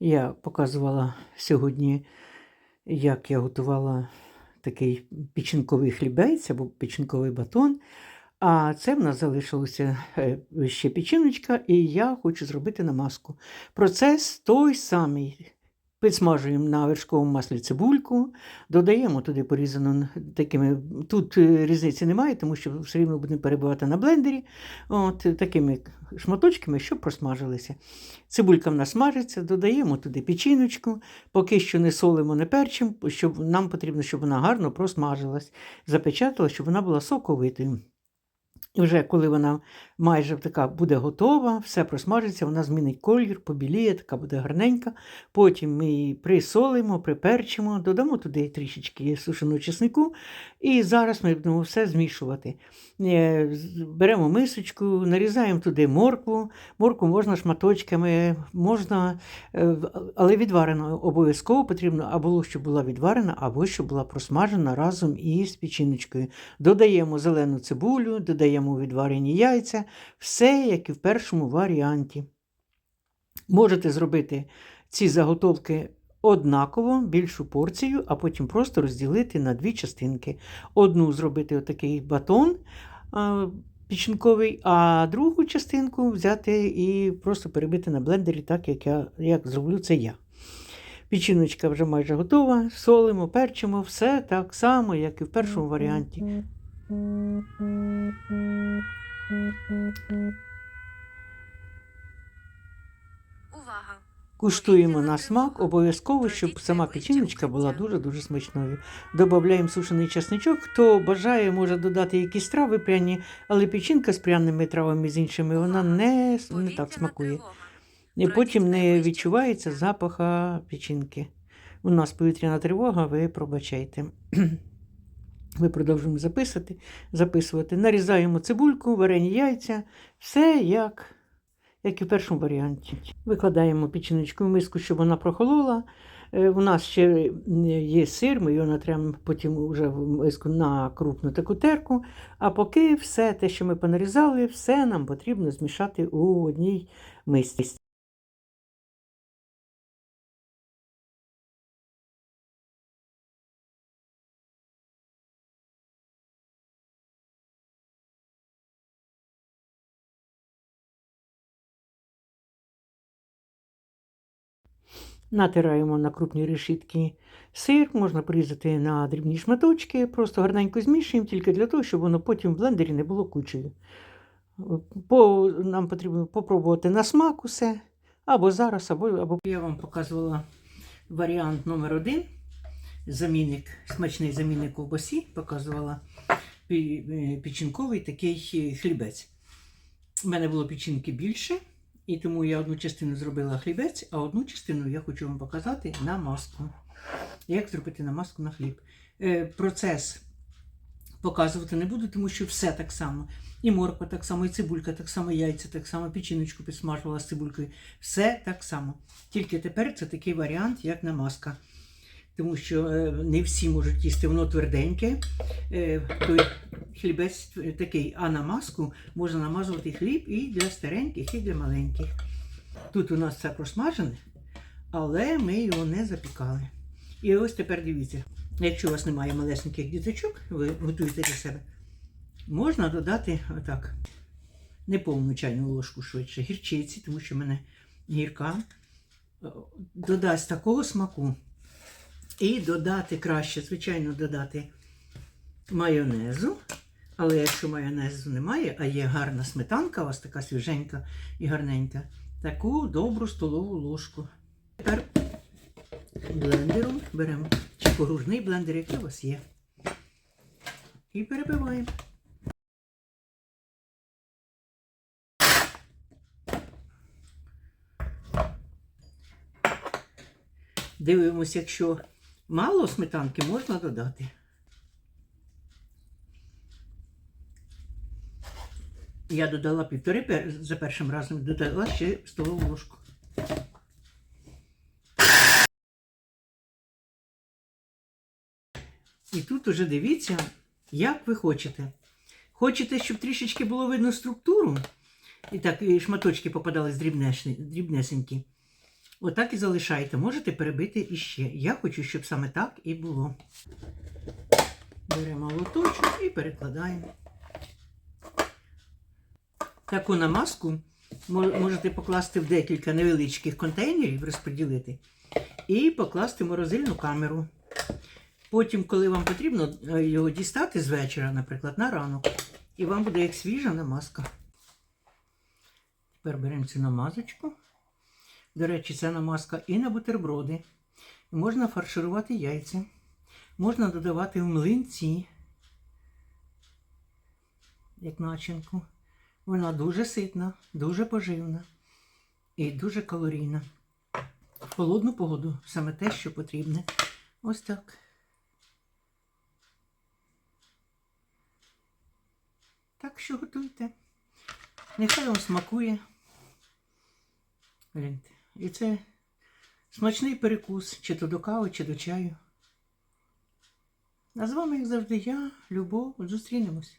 Я показувала сьогодні, як я готувала такий печінковий хлібець або печінковий батон. А це в нас залишилося е, ще печіночка, і я хочу зробити намазку. Процес той самий. Підсмажуємо на вершковому маслі цибульку, додаємо туди порізану такими. Тут е, різниці немає, тому що все рівно будемо перебивати на блендері. От, такими шматочками, щоб просмажилися. Цибулька в нас смажиться, додаємо туди печіночку, поки що не солимо, не перчимо, щоб нам потрібно, щоб вона гарно просмажилась, запечатала, щоб вона була соковитою. Вже коли вона майже така буде готова, все просмажиться, вона змінить колір, побіліє, така буде гарненька. Потім ми її присолимо, приперчимо, додамо туди трішечки сушеного чеснику. І зараз ми будемо все змішувати. Е, Беремо мисочку, нарізаємо туди моркву. Моркву можна шматочками, можна, е, але відварено обов'язково потрібно або щоб була відварена, або щоб була просмажена разом із печіночкою. Додаємо зелену цибулю, додаємо відварені яйця, все як і в першому варіанті. Можете зробити ці заготовки однаково, більшу порцію, а потім просто розділити на дві частинки. Одну зробити отакий батон а, печінковий, а другу частинку взяти і просто перебити на блендері, так як я як зроблю це я. Печіночка вже майже готова, солимо, перчимо, все так само, як і в першому варіанті. Увага! Куштуємо на смак, обов'язково, щоб сама печіночка була дуже-дуже смачною. Добавляємо сушений часничок. Хто бажає, може додати якісь трави пряні, але печінка з пряними травами з іншими, вона не, не так смакує. І потім не відчувається запаха печінки. У нас повітряна тривога, ви пробачайте. Ми продовжуємо записувати, записувати. Нарізаємо цибульку, варені яйця, все як, як і в першому варіанті. Викладаємо печіночку в миску, щоб вона прохолола. Е, У нас ще є сир, ми його натремо потім вже в миску на крупну таку терку. А поки все те, що ми понарізали, все нам потрібно змішати у одній мисці. Натираємо на крупні решітки сир, можна порізати на дрібні шматочки, просто гарненько змішуємо, тільки для того, щоб воно потім в блендері не було кучею. По, нам потрібно попробувати на смак усе, або зараз, або, або. Я вам показувала варіант номер один. Замінник, смачний замінник ковбасі, показувала е, печінковий такий хлібець. У мене було печінки більше, і тому я одну частину зробила хлібець, а одну частину я хочу вам показати на маску. Як зробити намазку на хліб. Е, процес показувати не буду, тому що все так само. І морква так само, і цибулька так само, яйця так само, печіночку підсмажувала з цибулькою. Все так само. Тільки тепер це такий варіант, як намазка. Тому що е, не всі можуть їсти, воно тверденьке. Е, той хлібець такий, а на маску можна намазувати хліб і для стареньких, і для маленьких. Тут у нас це просмажене, але ми його не запікали. І ось тепер дивіться, якщо у вас немає малесеньких діточок, ви готуєте для себе, можна додати отак неповну чайну ложку швидше гірчиці, тому що в мене гірка е, додасть такого смаку. І додати краще, звичайно, додати майонезу. Але якщо майонезу немає, а є гарна сметанка, у вас така свіженька і гарненька, таку добру столову ложку. Тепер блендером беремо чи погружний блендер, який у вас є. І перебиваємо. Дивимося, якщо мало сметанки, можна додати. Я додала півтори за першим разом, додала ще столову ложку. І тут уже дивіться, як ви хочете. Хочете, щоб трішечки було видно структуру, і так і шматочки попадались дрібнешні- дрібнесенькі. Отак і залишайте. Можете перебити іще. Я хочу, щоб саме так і було. Беремо лоточок і перекладаємо. Таку намазку мо- можете покласти в декілька невеличких контейнерів, розподілити, і покласти в морозильну камеру. Потім, коли вам потрібно е, його дістати з вечора, наприклад, на ранок, і вам буде як свіжа намазка. Тепер беремо цю намазочку. До речі, ця намазка і на бутерброди. Можна фарширувати яйця. Можна додавати в млинці, як начинку. Вона дуже ситна, дуже поживна і дуже калорійна. В холодну погоду саме те, що потрібне. Ось так. Так що готуйте. Нехай вам смакує. Гляньте. І це смачний перекус, чи то до кави, чи до чаю. А з вами, як завжди, я, Любов. Зустрінемось.